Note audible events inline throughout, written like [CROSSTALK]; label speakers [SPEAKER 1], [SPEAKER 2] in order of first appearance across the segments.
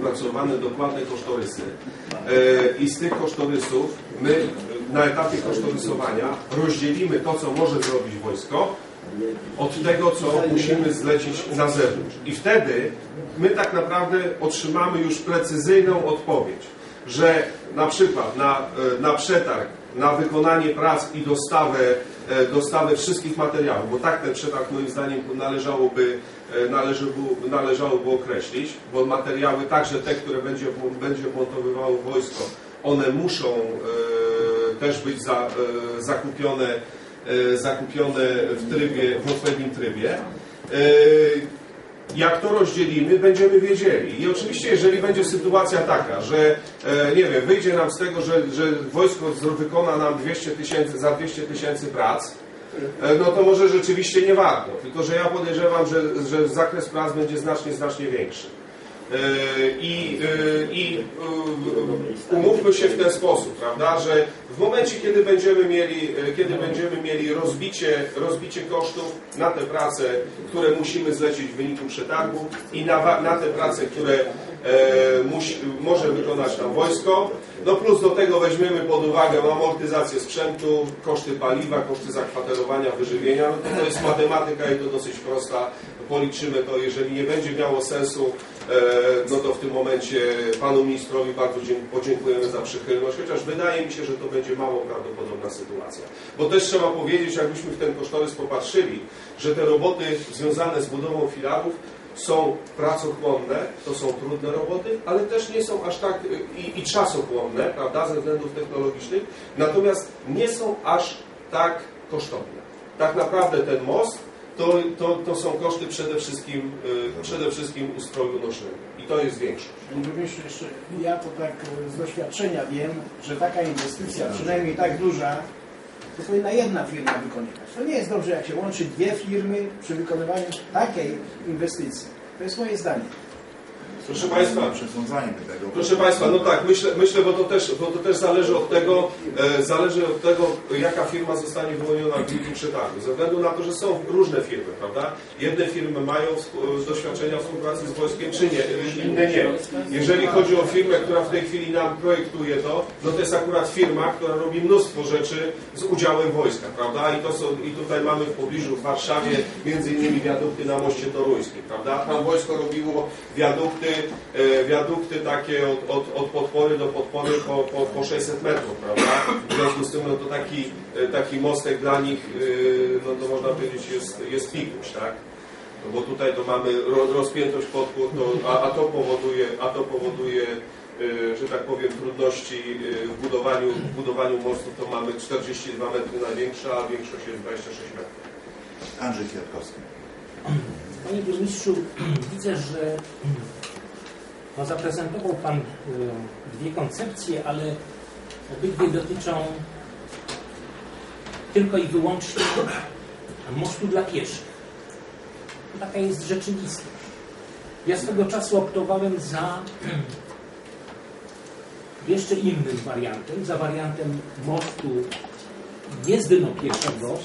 [SPEAKER 1] opracowane dokładne kosztorysy e, i z tych kosztorysów my na etapie kosztorysowania rozdzielimy to, co może zrobić wojsko od tego, co musimy zlecić na zewnątrz. I wtedy my tak naprawdę otrzymamy już precyzyjną odpowiedź, że na przykład na, e, na przetarg, na wykonanie prac i dostawę, e, dostawę wszystkich materiałów, bo tak ten przetarg moim zdaniem należałoby, e, należałoby, należałoby określić, bo materiały, także te, które będzie, będzie montowywało wojsko, one muszą e, też być za, e, zakupione zakupione w trybie, w odpowiednim trybie. Jak to rozdzielimy, będziemy wiedzieli. I oczywiście, jeżeli będzie sytuacja taka, że nie wiem, wyjdzie nam z tego, że, że wojsko wykona nam 200 tysięcy za 200 tysięcy prac, no to może rzeczywiście nie warto. Tylko, że ja podejrzewam, że, że zakres prac będzie znacznie, znacznie większy. E, I, e, i e, umówmy się w ten sposób, prawda, że w momencie, kiedy będziemy mieli, e, kiedy będziemy mieli rozbicie, rozbicie kosztów na te prace, które musimy zlecić w wyniku przetargu i na, na te prace, które e, musi, może wykonać nam wojsko, no plus do tego weźmiemy pod uwagę amortyzację sprzętu, koszty paliwa, koszty zakwaterowania, wyżywienia, no to, jest matematyka i to dosyć prosta, policzymy to, jeżeli nie będzie miało sensu, e, no to w tym momencie panu ministrowi bardzo podziękujemy za przychylność, chociaż wydaje mi się, że to będzie mało prawdopodobna sytuacja. Bo też trzeba powiedzieć, jakbyśmy w ten kosztorys popatrzyli, że te roboty związane z budową filarów są pracochłonne, to są trudne roboty, ale też nie są aż tak y, i, i czasochłonne, prawda, ze względów technologicznych, natomiast nie są aż tak kosztowne. Tak naprawdę ten most to, to, to są koszty przede wszystkim, y, przede wszystkim ustroju nosznego i to jest większość.
[SPEAKER 2] Jeszcze ja to tak e, z doświadczenia wiem, że taka inwestycja, przynajmniej tak duża, to powinna jedna firma wykonywać. To nie jest dobrze, jak się łączy dwie firmy przy wykonywaniu takiej inwestycji. To jest moje zdanie.
[SPEAKER 1] Proszę Państwa,
[SPEAKER 3] Przesądzanie tego.
[SPEAKER 1] Proszę Państwa, no tak, myślę, myślę bo, to też, bo to też zależy od tego, e, zależy od tego, jaka firma zostanie wyłoniona w wyniku przetargu. Ze względu na to, że są różne firmy, prawda? Jedne firmy mają współ- doświadczenia współpracy z wojskiem, czy nie, inne nie. Jeżeli chodzi o firmę, która w tej chwili nam projektuje to, no to jest akurat firma, która robi mnóstwo rzeczy z udziałem wojska, prawda? I, to są, i tutaj mamy w pobliżu w Warszawie między innymi wiadukty na moście toruńskim, prawda? Tam wojsko robiło wiadukty, e, wiadukty takie od, od, od podpory do podpory po, po, po 600 metrów, prawda? W związku z tym no to taki, e, taki mostek dla nich, e, no to można powiedzieć jest, jest pikuś, tak? No bo tutaj to mamy ro, rozpiętość podpór, to, a, a to powoduje, a to powoduje że tak powiem, trudności w budowaniu, w budowaniu mostu, to mamy 42 metry największa, a większość jest 26 metrów.
[SPEAKER 3] Andrzej Kwiatkowski.
[SPEAKER 4] Panie burmistrzu, widzę, że no, zaprezentował Pan y, dwie koncepcje, ale obydwie dotyczą tylko i wyłącznie mostu dla pieszych. Taka jest rzeczywistość. Ja swego czasu optowałem za [CLEARS THROAT] jeszcze innym wariantem, za wariantem mostu jezdno pieszego,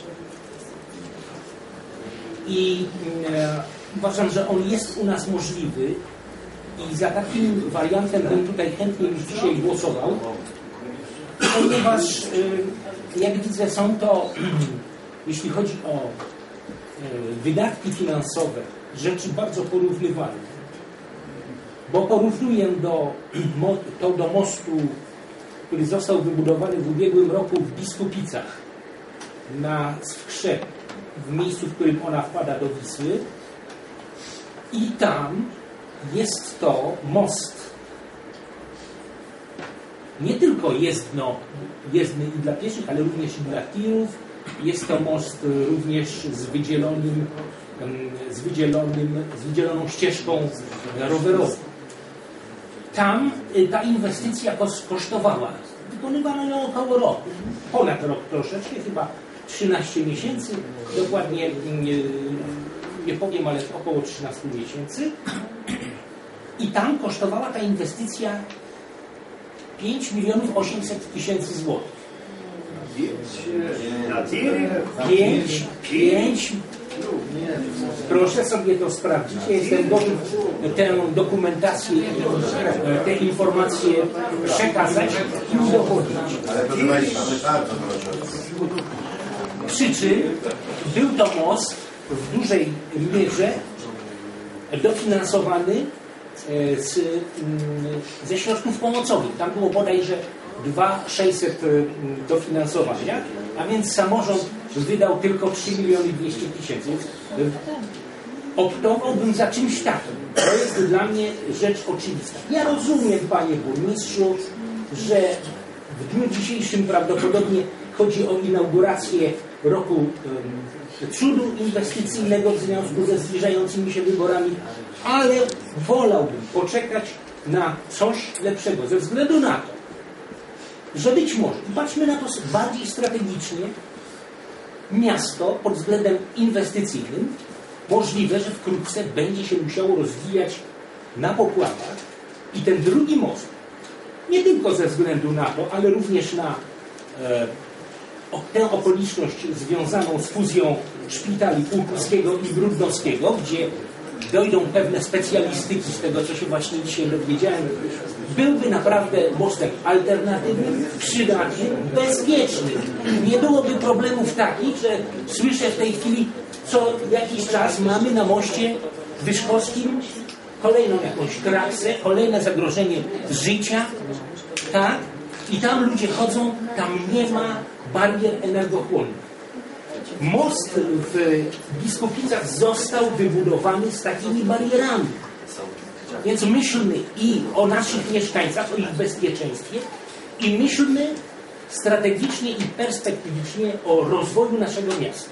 [SPEAKER 4] i e, uważam, że on jest u nas możliwy i za takim wariantem bym tutaj chętnie już dzisiaj głosował, ponieważ e, jak widzę są to, [CLEARS THROAT] jeśli chodzi o e, wydatki finansowe, rzeczy bardzo porównywalne. Bo porównuję do, [CLEARS THROAT] to do mostu, który został wybudowany w ubiegłym roku w Biskupicach na Skrze, w miejscu, w którym ona wpada do Wisły. I tam jest to most nie tylko jezdno, jezdny i dla pieszych, ale również i dla tirów. Jest to most y, również z wydzielonym, z wydzielonym, z wydzieloną ścieżką rowerową. Tam y, ta inwestycja kos- kosztowała, wykonywano ją około roku, ponad rok troszeczkę, chyba 13 miesięcy, dokładnie nie, nie powiem, ale około 13 miesięcy. I tam kosztowała ta inwestycja 5 milionów 800 tysięcy złotych.
[SPEAKER 2] Na tiry?
[SPEAKER 4] 5, 5, Proszę sobie to sprawdzić. Ja jestem gotów tę dokumentację te informacje przekazać i udowodnić.
[SPEAKER 3] Ale bardzo.
[SPEAKER 4] Przy czym był to most w dużej mierze dofinansowany z, mm, ze środków pomocowych. Tam było bodajże 2600 e, mm, dofinansowania, a więc samorząd wydał tylko 3 miliony 200 tysięcy. Optowałbym za czymś takim. To jest dla mnie rzecz oczywista. Ja rozumiem, panie burmistrzu, że w dniu dzisiejszym prawdopodobnie chodzi o inaugurację roku cudu inwestycyjnego w związku ze zbliżającymi się wyborami, ale wolałbym poczekać na coś lepszego ze względu na to, że być może, i patrzmy na to bardziej strategicznie, miasto pod względem inwestycyjnym możliwe, że wkrótce będzie się musiało rozwijać na pokładach i ten drugi most, nie tylko ze względu na to, ale również na e, o, tę okoliczność związaną z fuzją szpitali Półkuskiego i Brudnowskiego, gdzie dojdą pewne specjalistyki z tego, co się właśnie dzisiaj dowiedziałem, byłby naprawdę mostem alternatywnym, przydatnym, bezpiecznym. Nie byłoby problemów takich, że słyszę w tej chwili co jakiś czas mamy na moście Wyszkowskim kolejną jakąś kraksę, kolejne zagrożenie życia, tak? I tam ludzie chodzą, tam nie ma barier energochłonnych. Most w Biskupicach został wybudowany z takimi barierami. Więc myślmy i o naszych mieszkańcach, o ich bezpieczeństwie i myślmy strategicznie i perspektywicznie o rozwoju naszego miasta.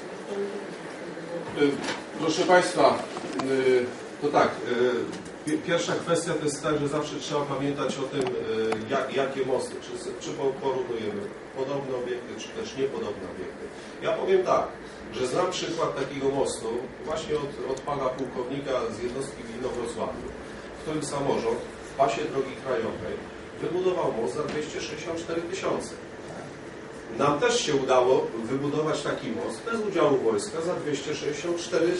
[SPEAKER 1] Y, Proszę Państwa, y, to tak, y, pierwsza kwestia to jest tak, że zawsze trzeba pamiętać o tym, y, jak, jakie mosty, czy, czy po- porównujemy podobne obiekty, czy też niepodobne obiekty. Ja powiem tak, że znam przykład takiego mostu właśnie od, od pana pułkownika z jednostki w Inowrocławiu, w którym samorząd w pasie drogi krajowej wybudował most za 264 tysiące. Nam też się udało wybudować taki most bez udziału wojska za 264 yy,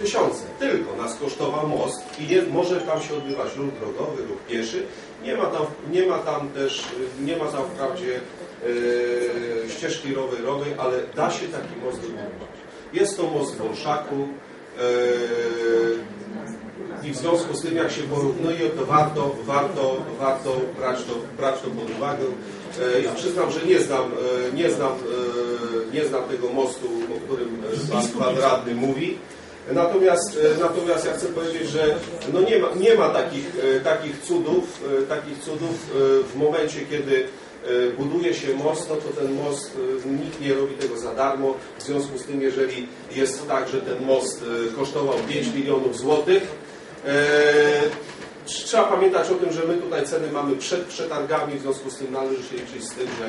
[SPEAKER 1] tysiące. Tylko nas kosztował most i nie, może tam się odbywać ruch drogowy, ruch pieszy. Nie ma tam, nie ma tam też, nie ma tam wprawdzie yy, ścieżki rowerowej, ale da się taki most wybudować. Jest to most w Olszaku. Yy, i w związku z tym, jak się porównuje, to warto, warto, warto brać, to, brać to pod uwagę. E, Ja przyznam, że nie znam, e, nie znam, e, nie znam tego mostu, o którym pan, pan radny mówi. Natomiast, natomiast ja chcę powiedzieć, że no nie, ma, nie ma takich, takich cudów, takich cudów w momencie, kiedy buduje się most, no to ten most, nikt nie robi tego za darmo. W związku z tym, jeżeli jest tak, że ten most kosztował 5 milionów złotych, Trzeba pamiętać o tym, że my tutaj ceny mamy przed przetargami, w związku z tym należy się liczyć z tym, że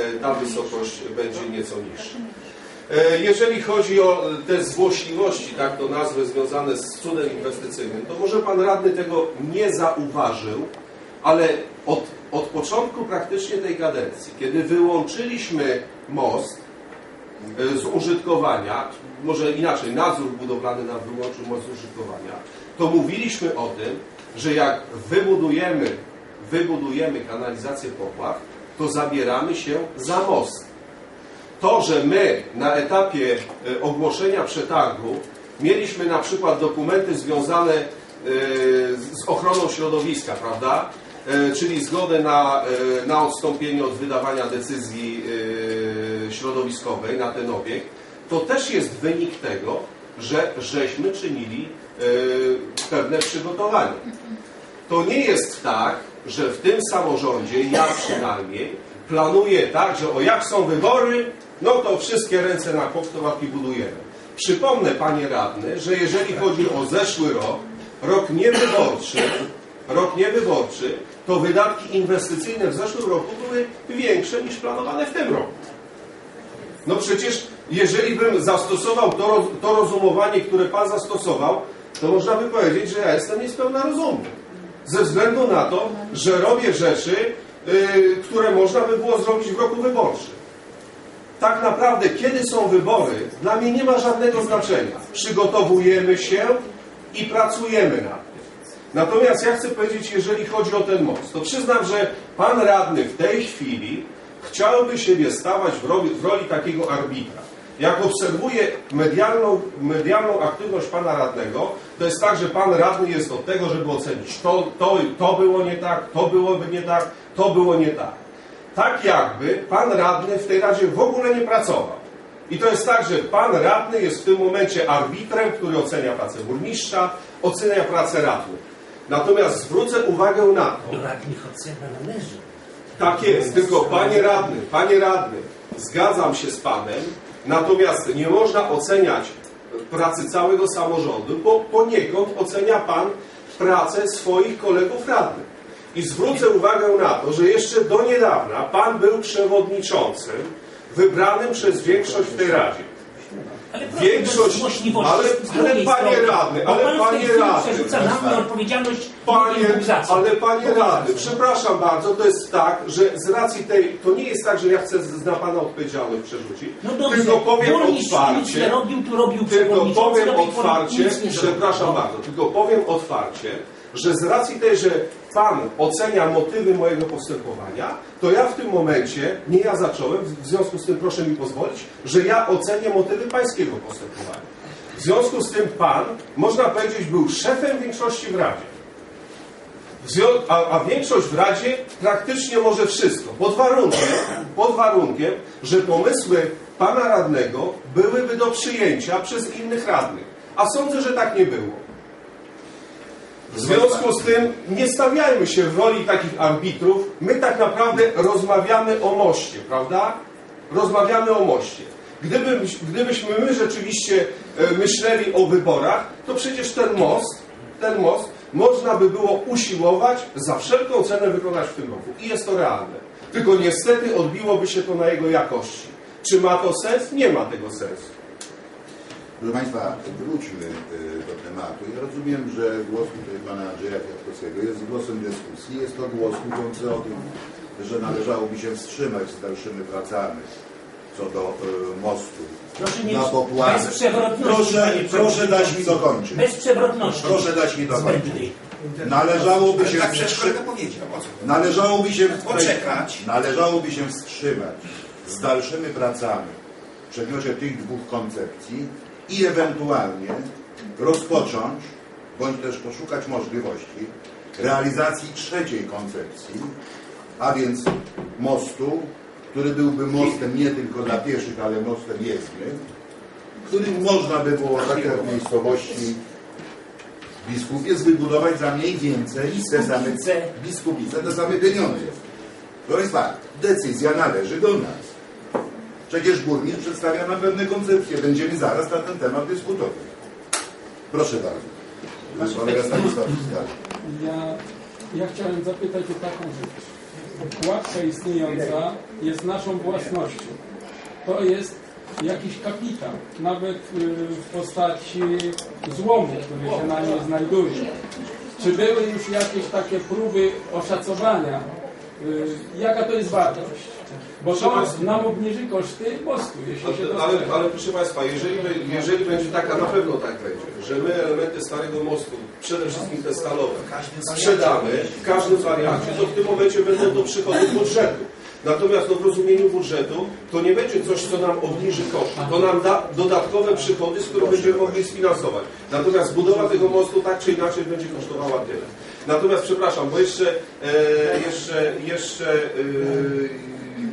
[SPEAKER 1] e, ta wysokość będzie nieco niższa. E, Jeżeli chodzi o te złośliwości, tak to nazwy związane z cudem inwestycyjnym, to może Pan Radny tego nie zauważył, ale od, od początku praktycznie tej kadencji, kiedy wyłączyliśmy most e, z użytkowania, może inaczej, nadzór budowlany nam wyłączył most z użytkowania, to mówiliśmy o tym, że jak wybudujemy, wybudujemy kanalizację popław, to zabieramy się za most. To, że my na etapie e, ogłoszenia przetargu mieliśmy na przykład dokumenty związane e, z ochroną środowiska, prawda? E, Czyli zgodę na, na odstąpienie od wydawania decyzji środowiskowej na ten obiekt, to też jest wynik tego, że żeśmy czynili pewne przygotowania. To nie jest tak, że w tym samorządzie, ja przynajmniej, planuję tak, że o jak są wybory, no to wszystkie ręce na pokład budujemy. Przypomnę, panie radny, że jeżeli chodzi o zeszły rok, rok niewyborczy, rok niewyborczy, to wydatki inwestycyjne w zeszłym roku były większe niż planowane w tym roku. No przecież, jeżeli bym zastosował to, to rozumowanie, które Pan zastosował, to można by powiedzieć, że ja jestem niespełna rozumny. Ze względu na to, że robię rzeczy, y, które można by było zrobić w roku wyborczym. tak naprawdę, kiedy są wybory, dla mnie nie ma żadnego znaczenia. Przygotowujemy się i pracujemy nad tym. Natomiast ja chcę powiedzieć, jeżeli chodzi o ten most, to przyznam, że pan radny w tej chwili chciałby siebie stawać w roli, w roli takiego arbitra. Jak obserwuję medialną, medialną aktywność pana radnego, to jest tak, że pan radny jest od tego, żeby ocenić to, to, to było nie tak, to byłoby nie tak, to było nie tak. Tak jakby pan radny w tej radzie w ogóle nie pracował. I to jest tak, że pan radny jest w tym momencie arbitrem, który ocenia pracę burmistrza, ocenia pracę radnych. Natomiast zwrócę uwagę na to,
[SPEAKER 4] Do radnych ocena należy.
[SPEAKER 1] tak jest, tylko panie radny, panie radny, zgadzam się z panem, natomiast nie można oceniać pracy całego samorządu, bo poniekąd ocenia pan pracę swoich kolegów radnych. I zwrócę uwagę na to, że jeszcze do niedawna pan był przewodniczącym wybranym przez większość w tej Radzie.
[SPEAKER 4] Ale proszę
[SPEAKER 1] Większość- ale- ale panie radny, ale panie
[SPEAKER 4] chwili
[SPEAKER 1] radny,
[SPEAKER 4] odpowiedzialność
[SPEAKER 1] Panie, ale panie radny, przepraszam bardzo, to jest tak, że z racji tej, to nie jest tak, że ja chcę na pana odpowiedzialność przerzucić,
[SPEAKER 4] No dobrze,
[SPEAKER 1] tylko powiem otwarcie,
[SPEAKER 4] robił, tu robił
[SPEAKER 1] tylko powiem otwarcie, przepraszam bardzo, tylko powiem otwarcie, że z racji tej, że pan ocenia motywy mojego postępowania, to ja w tym momencie, nie ja zacząłem, w związku z tym proszę mi pozwolić, że ja ocenię motywy pańskiego postępowania. W związku z tym pan, można powiedzieć, był szefem większości w Radzie. A, a większość w Radzie praktycznie może wszystko, pod warunkiem, pod warunkiem, że pomysły pana radnego byłyby do przyjęcia przez innych radnych. A sądzę, że tak nie było. W związku z tym nie stawiajmy się w roli takich arbitrów. My tak naprawdę rozmawiamy o moście, prawda? Rozmawiamy o moście. Gdyby, gdybyśmy my rzeczywiście e, myśleli o wyborach, to przecież ten most, ten most można by było usiłować za wszelką cenę wykonać w tym roku. I jest to realne. Tylko niestety odbiłoby się to na jego jakości. Czy ma to sens? Nie ma tego sensu.
[SPEAKER 3] Proszę Państwa, wróćmy y, do tematu. Ja rozumiem, że głos tutaj Pana Andrzeja Kwiatkowskiego jest głosem dyskusji. Jest to głos mówiący o tym, że należałoby się wstrzymać z dalszymi pracami co do y, mostu
[SPEAKER 4] Proszę nie,
[SPEAKER 3] na Popławie.
[SPEAKER 4] bez przewrotności,
[SPEAKER 3] Proszę,
[SPEAKER 4] panie
[SPEAKER 3] proszę dać mi dokończyć.
[SPEAKER 4] Bez przewrotności.
[SPEAKER 3] Proszę dać mi dokończyć.
[SPEAKER 4] Zbędnej.
[SPEAKER 3] Należałoby się
[SPEAKER 5] Tak
[SPEAKER 3] wstrzymać. Należałoby się
[SPEAKER 5] Poczekać.
[SPEAKER 3] Należałoby się wstrzymać z dalszymi pracami w przedmiocie tych dwóch koncepcji i ewentualnie rozpocząć, bądź też poszukać możliwości realizacji trzeciej koncepcji, a więc mostu, który byłby mostem nie tylko dla pieszych, ale mostem jezdnym, którym można by było tak w miejscowości Biskupiec wybudować za mniej więcej te same
[SPEAKER 4] Biskupice.
[SPEAKER 3] biskupice, te same pieniądze. Proszę Państwa, decyzja należy do nas. Przecież burmistrz przedstawia nam pewne koncepcje. Będziemy zaraz na ten temat dyskutować. Proszę bardzo. Pan Stanisław.
[SPEAKER 6] Ja, ja chciałem zapytać o taką rzecz. Kładka istniejąca jest naszą własnością. To jest jakiś kapitał, nawet y, w postaci złomu, który się na niej znajduje. Czy były już jakieś takie próby oszacowania, y, jaka to jest wartość? Bo to nam obniży koszty mostu, jeśli się
[SPEAKER 1] Ale,
[SPEAKER 6] stanie.
[SPEAKER 1] ale proszę Państwa, jeżeli, jeżeli będzie taka, na pewno tak będzie, że my elementy Starego Mostu, przede wszystkim te stalowe, sprzedamy w każdym wariancie, to w tym momencie będą to przychody budżetu. Natomiast no, w rozumieniu budżetu to nie będzie coś, co nam obniży koszty. To nam da dodatkowe przychody, z których będziemy mogli sfinansować. Natomiast budowa tego mostu tak czy inaczej będzie kosztowała tyle. Natomiast przepraszam, bo jeszcze, e, jeszcze, jeszcze e,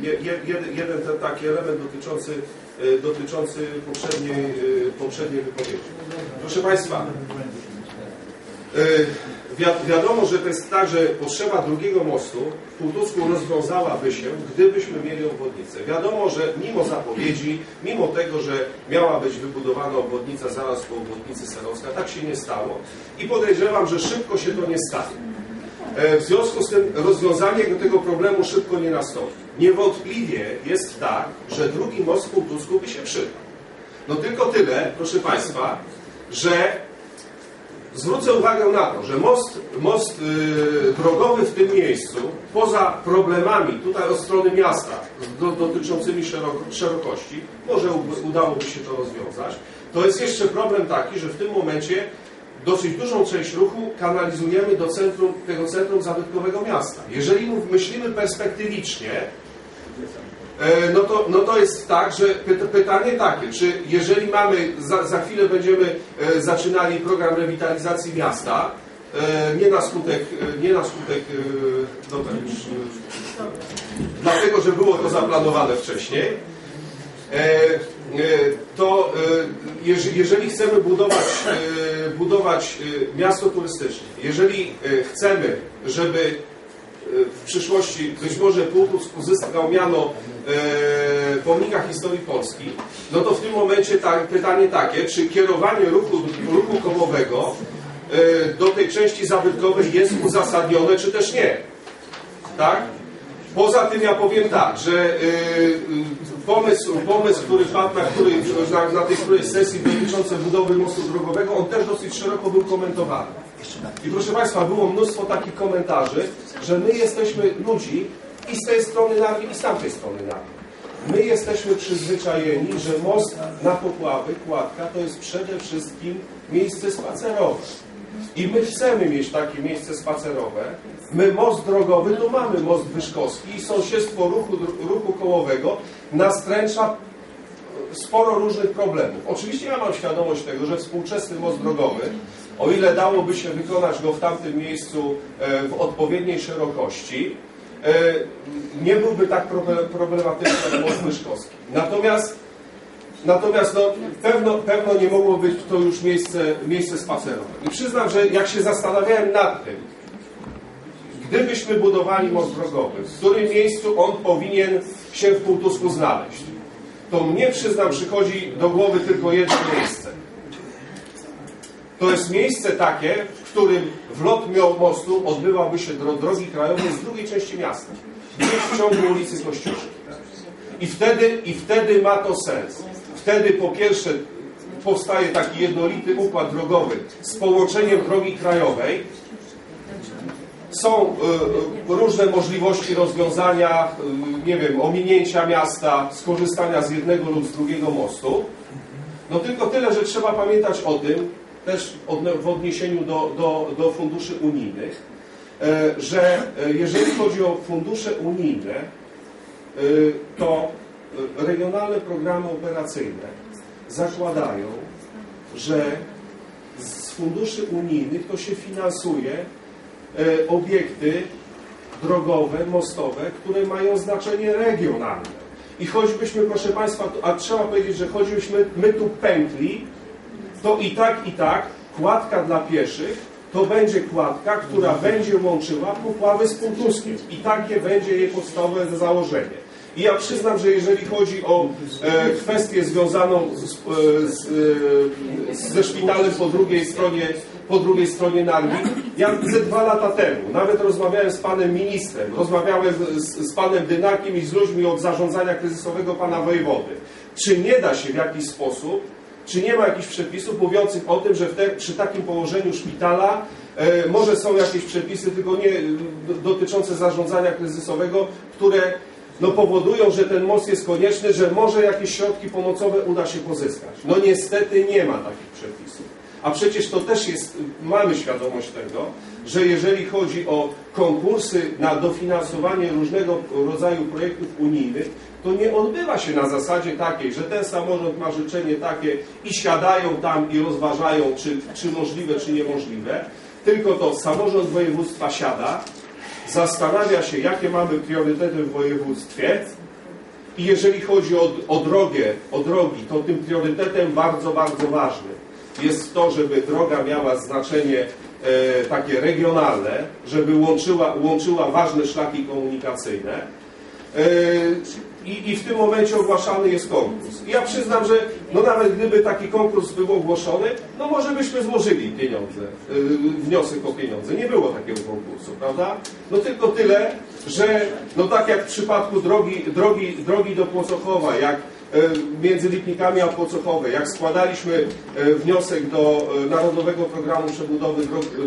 [SPEAKER 1] jeden, jeden ten taki element dotyczący, e, dotyczący poprzedniej, e, poprzedniej wypowiedzi. Proszę Państwa, e, wi- wiadomo, że to jest tak, że potrzeba drugiego mostu w Półtusku rozwiązałaby się, gdybyśmy mieli obwodnicę. Wiadomo, że mimo zapowiedzi, mimo tego, że miała być wybudowana obwodnica zaraz po obwodnicy Sarowska, tak się nie stało. I podejrzewam, że szybko się to nie stanie. E, W związku z tym rozwiązanie tego problemu szybko nie nastąpi. Niewątpliwie jest tak, że drugi most w Półtusku by się przydał. No tylko tyle, proszę Państwa, że zwrócę uwagę na to, że most, most yy, drogowy w tym miejscu, poza problemami tutaj od strony miasta do, dotyczącymi szeroko, szerokości, może udałoby się to rozwiązać, to jest jeszcze problem taki, że w tym momencie dosyć dużą część ruchu kanalizujemy do centrum, tego centrum zabytkowego miasta. Jeżeli myślimy perspektywicznie, E, No to, no to jest tak, że py- pytanie takie, czy jeżeli mamy, za, za chwilę będziemy e, zaczynali program rewitalizacji miasta, e, nie na skutek, nie na skutek, no tak już, e, dlatego, że było to zaplanowane wcześniej, to e, jeż- jeżeli chcemy budować, e, budować e, miasto turystyczne, jeżeli e, chcemy, żeby w przyszłości być może Półtusk uzyskał miano e, pomnika historii Polski, no to w tym momencie tak, pytanie takie, czy kierowanie ruchu, ruchu kołowego e, do tej części zabytkowej jest uzasadnione, czy też nie. Tak? Poza tym ja powiem tak, że pomysł, pomysł, który padł na, który, na, na tej której sesji dotyczący budowy mostu drogowego, on też dosyć szeroko był komentowany. I proszę Państwa, było mnóstwo takich komentarzy, że my jesteśmy ludzi i z tej strony Narwi, i z tamtej strony Narwi. My jesteśmy przyzwyczajeni, że most na Popławy, Kładka, to jest przede wszystkim miejsce spacerowe. I my chcemy mieć takie miejsce spacerowe. My most drogowy, to mamy most Wyszkowski i sąsiedztwo ruchu, ruchu kołowego nastręcza sporo różnych problemów. Oczywiście ja mam świadomość tego, że współczesny most drogowy, o ile dałoby się wykonać go w tamtym miejscu e, w odpowiedniej szerokości, e, nie byłby tak proble- problematyczny jak most Wyszkowski. Natomiast Natomiast no, pewno, pewno nie mogło być to już miejsce, miejsce spacerowe. I przyznam, że jak się zastanawiałem nad tym, gdybyśmy budowali most drogowy, w którym miejscu on powinien się w Półtusku znaleźć, to mnie, przyznam, przychodzi do głowy tylko jedno miejsce. To jest miejsce takie, w którym wlot mio- mostu odbywałby się drogi krajowej z drugiej części miasta, gdzieś w ciągu ulicy Kościuszki. I wtedy, I wtedy ma to sens. Wtedy po pierwsze powstaje taki jednolity układ drogowy z połączeniem drogi krajowej. Są y, różne możliwości rozwiązania, y, nie wiem, ominięcia miasta, skorzystania z jednego lub z drugiego mostu. No tylko tyle, że trzeba pamiętać o tym, też w odniesieniu do, do, do funduszy unijnych, że jeżeli chodzi o fundusze unijne, to regionalne programy operacyjne zakładają, że z funduszy unijnych to się finansuje y, obiekty drogowe, mostowe, które mają znaczenie regionalne. I choćbyśmy, proszę Państwa, a trzeba powiedzieć, że choćbyśmy my tu pękli, to i tak, i tak kładka dla pieszych to będzie kładka, która będzie łączyła Popławy z Półtuskiem. I takie będzie jej podstawowe założenie. I ja przyznam, że jeżeli chodzi o e, kwestię związaną z, e, z, e, ze szpitalem po drugiej stronie, po drugiej stronie Narwi, ja ze dwa lata temu nawet rozmawiałem z panem ministrem, rozmawiałem z, z panem Dynakiem i z ludźmi od zarządzania kryzysowego pana wojewody. Czy nie da się w jakiś sposób czy nie ma jakichś przepisów mówiących o tym, że te, przy takim położeniu szpitala e, może są jakieś przepisy, tylko nie do- dotyczące zarządzania kryzysowego, które no, powodują, że ten most jest konieczny, że może jakieś środki pomocowe uda się pozyskać. No niestety nie ma takich przepisów. A przecież to też jest, mamy świadomość tego, że jeżeli chodzi o konkursy na dofinansowanie różnego rodzaju projektów unijnych, to nie odbywa się na zasadzie takiej, że ten samorząd ma życzenie takie i siadają tam i rozważają, czy, czy możliwe, czy niemożliwe, tylko to samorząd województwa siada, zastanawia się, jakie mamy priorytety w województwie i jeżeli chodzi o, o drogę, o drogi, to tym priorytetem bardzo, bardzo ważnym jest to, żeby droga miała znaczenie e, takie regionalne, żeby łączyła, łączyła ważne szlaki komunikacyjne. E, I, I w tym momencie ogłaszany jest konkurs. I ja przyznam, że no nawet gdyby taki konkurs był ogłoszony, no może byśmy złożyli pieniądze, e, wniosek o pieniądze. Nie było takiego konkursu, prawda? No tylko tyle, że no tak jak w przypadku drogi, drogi, drogi do Płocochowa, jak między Lipnikami a Pocochowej, jak składaliśmy e, wniosek do e, Narodowego Programu Przebudowy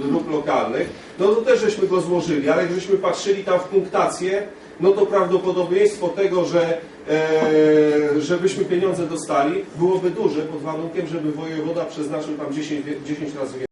[SPEAKER 1] dróg Lokalnych, no to też żeśmy go złożyli, ale jak żeśmy patrzyli tam w punktację, no to prawdopodobieństwo tego, że e, żebyśmy pieniądze dostali, byłoby duże pod warunkiem, żeby wojewoda przeznaczył tam 10, wie- 10 razy więcej.